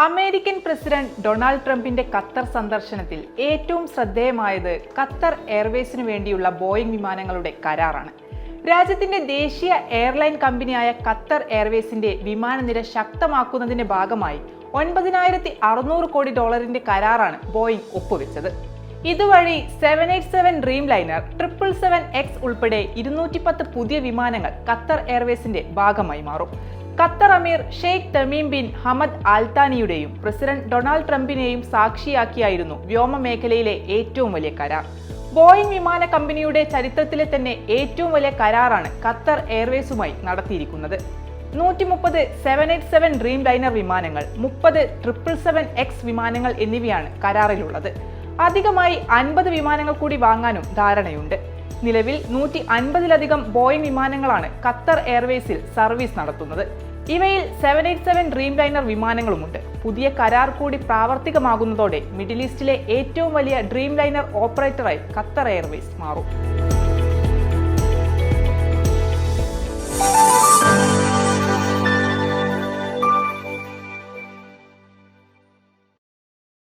American president Donald ട്രംപിന്റെ Qatar സന്ദർശനത്തിൽ ഏറ്റവും ശ്രദ്ധേയമായത് ഖത്തർ എയർവേസിന് വേണ്ടിയുള്ള ബോയിംഗ് വിമാനങ്ങളുടെ കരാറാണ്. രാജ്യത്തിന്റെ ദേശീയ എയർലൈൻ കമ്പനിയായ ഖത്തർ എയർവേസിന്റെ വിമാനനിര ശക്തമാക്കുന്നതിന്റെ ഭാഗമായി ഒൻപതിനായിരത്തി അറുന്നൂറ് കോടി ഡോളറിന്റെ കരാറാണ് ബോയിംഗ് ഒപ്പുവെച്ചത്. ഇതുവഴി seven eight seven Dreamliner triple seven X ഉൾപ്പെടെ ഇരുന്നൂറ്റി പത്ത് പുതിയ വിമാനങ്ങൾ ഖത്തർ എയർവേസിന്റെ ഭാഗമായി മാറും. ഖത്തർ അമീർ ഷെയ്ഖ് തമീം ബിൻ ഹമദ് ആൽത്താനിയുടെയും പ്രസിഡന്റ് ഡൊണാൾഡ് ട്രംപിനെയും സാക്ഷിയാക്കിയായിരുന്നു വ്യോമ മേഖലയിലെ ഏറ്റവും വലിയ കരാർ. ബോയിംഗ് വിമാന കമ്പനിയുടെ ചരിത്രത്തിലെ തന്നെ ഏറ്റവും വലിയ കരാറാണ് ഖത്തർ എയർവേസുമായി നടത്തിയിരിക്കുന്നത്. നൂറ്റി മുപ്പത് seven eight seven dream liner വിമാനങ്ങൾ മുപ്പത് ട്രിപ്പിൾ സെവൻ എക്സ് വിമാനങ്ങൾ എന്നിവയാണ് കരാറിലുള്ളത്. അധികമായി അൻപത് വിമാനങ്ങൾ കൂടി വാങ്ങാനും ധാരണയുണ്ട്. നിലവിൽ നൂറ്റി അൻപതിലധികം ബോയിംഗ് വിമാനങ്ങളാണ് ഖത്തർ എയർവേസിൽ സർവീസ് നടത്തുന്നത്. ഇവയിൽ seven eight seven dream liner വിമാനങ്ങളുമുണ്ട്. പുതിയ കരാർ കൂടി പ്രാവർത്തികമാകുന്നതോടെ മിഡിൽ ഈസ്റ്റിലെ ഏറ്റവും വലിയ ഡ്രീം ലൈനർ ഓപ്പറേറ്ററായി ഖത്തർ എയർവേസ് മാറും.